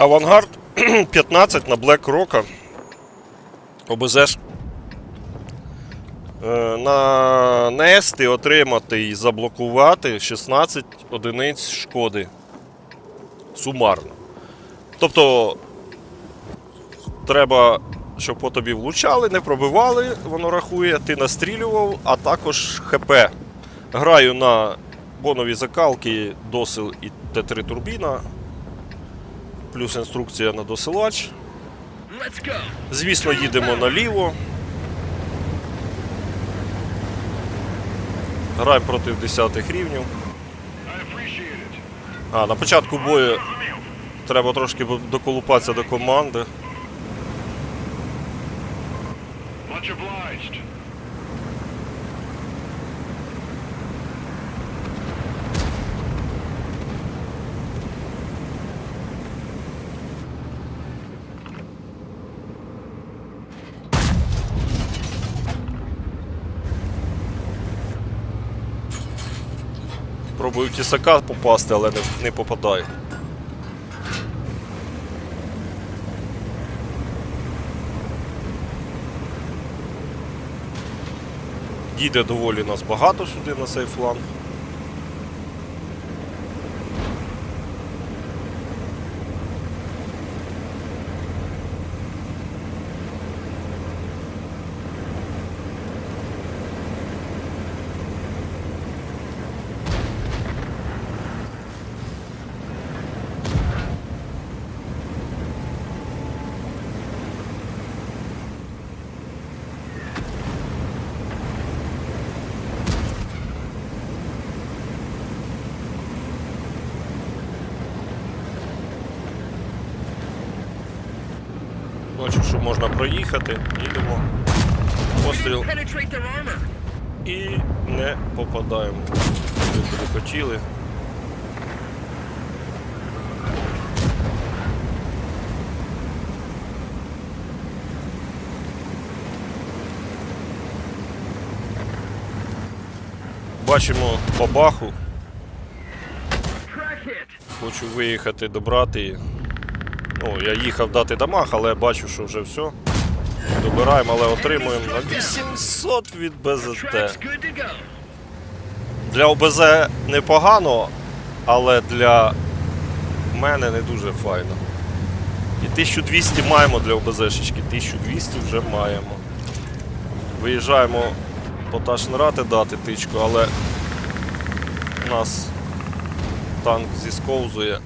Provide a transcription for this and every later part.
Авангард 15 на Black Rock. ОБЗ. Е, Нанести, отримати і заблокувати 16 одиниць шкоди. Сумарно. Тобто. Треба, щоб по тобі влучали, не пробивали, воно рахує, ти настрілював, а також ХП. Граю на бонові закалки, досил і Т3 турбіна. Плюс інструкція на досилач. Звісно, їдемо наліво. Граємо проти 10 рівнів. А, на початку бою треба трошки доколупатися до команди. Much obliged. Пробую в тісака попасти, але не, не попадаю. Їде доволі нас багато сюди на цей фланг. Бачу, що можна проїхати. Їдемо. Постріл. І не попадаємо. Туди, куди хотіли. Бачимо. Crack hit. Хочу виїхати добрати. її. Ну, я їхав дати дамаг, але бачу, що вже все. Добираємо, але отримуємо на 800 від БЗТ. Для ОБЗ непогано, але для мене не дуже файно. І 1200 маємо для ОБЗшечки, 1200 вже маємо. Виїжджаємо по Ташнрати дати тичку, але у нас танк зісковзує.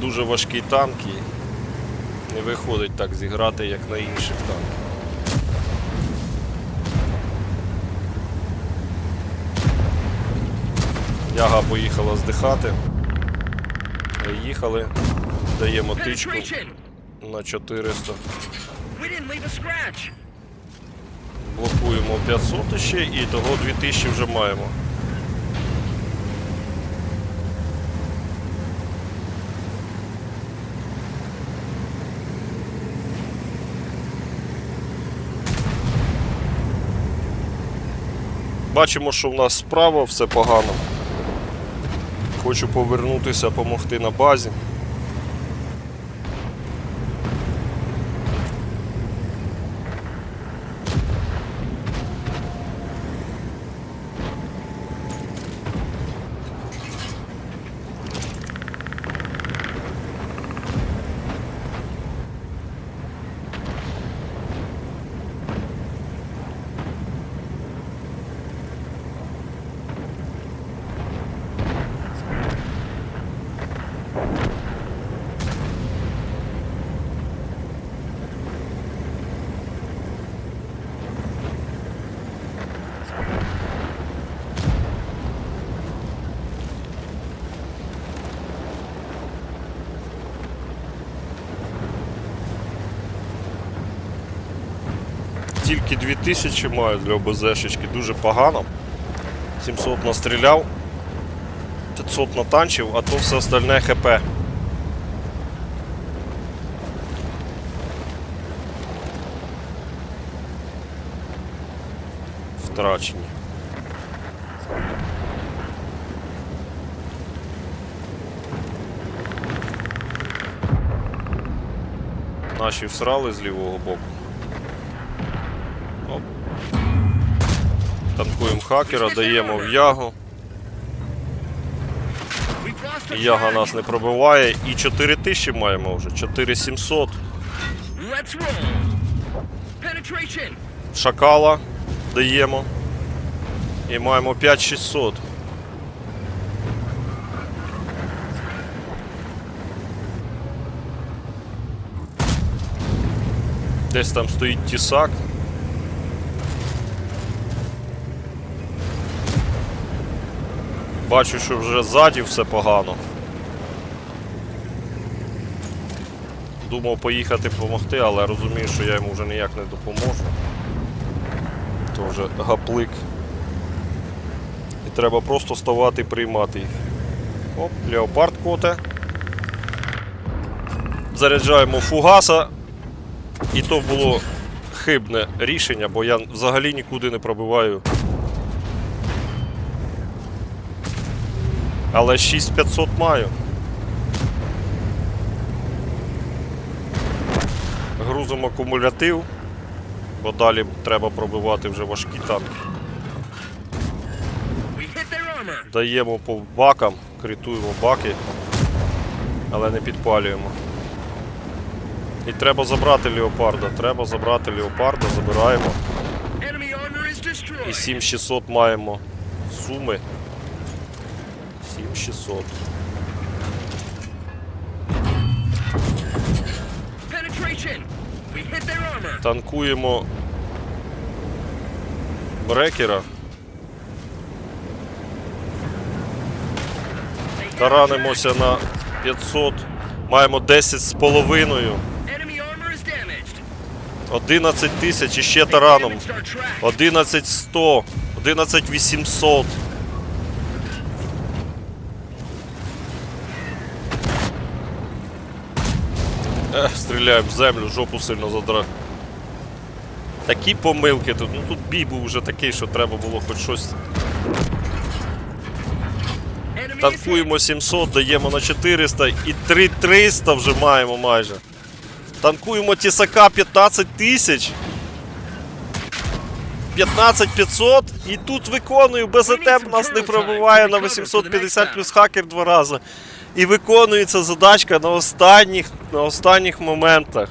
Дуже важкий танк і не виходить так зіграти, як на інших танках. Яга поїхала здихати. Їхали, даємо тичку на 400. We didn't leave a scratch. Блокуємо 500 ще і того 2000 вже маємо. Бачимо, що в нас справа все погано. Хочу повернутися, допомогти на базі. Тільки 2000 маю для ОБЗшечки, дуже погано. 700 настріляв, 500 натанчив, а то все остальне ХП. Втрачені. Наші всрали з лівого боку. Танкуємо хакера, даємо в ягу. Яга нас не пробиває. І 4000 маємо вже. 4700. Let's roll. Penetration. Шакала даємо. І маємо 5600. Десь там стоїть тісак. Бачу, що вже ззаді все погано. Думав поїхати допомогти, але розумію, що я йому вже ніяк не допоможу. То вже гаплик. І треба просто ставати і приймати їх. Оп, леопард коте. Заряджаємо фугаса. І то було хибне рішення, бо я взагалі нікуди не пробиваю. Але 6500 маю. Грузимо кумулятив, бо далі треба пробивати вже важкі танки. Даємо по бакам, критуємо баки, але не підпалюємо. І треба забрати леопарда. Треба забрати леопарда, забираємо. І 7600 маємо суми. 7600. Penetration. We hit their armor. Танкуємо брекера. Таранимося на 500. Маємо 10 з половиною. Enemy armor is damaged. 11 тисяч і ще тараном. damaged our track. 11 100. 11 800. Ех, стріляємо в землю, жопу сильно задра. Такі помилки тут. Ну тут бій був вже такий, що треба було хоч щось. Танкуємо 700, даємо на 400 і 3300 вже маємо майже. Танкуємо тісака 15 тисяч. 15 500 і тут виконую БЗТ нас не пробиває на 850 плюс хакер два рази. І виконується задачка на останніх, на останніх моментах.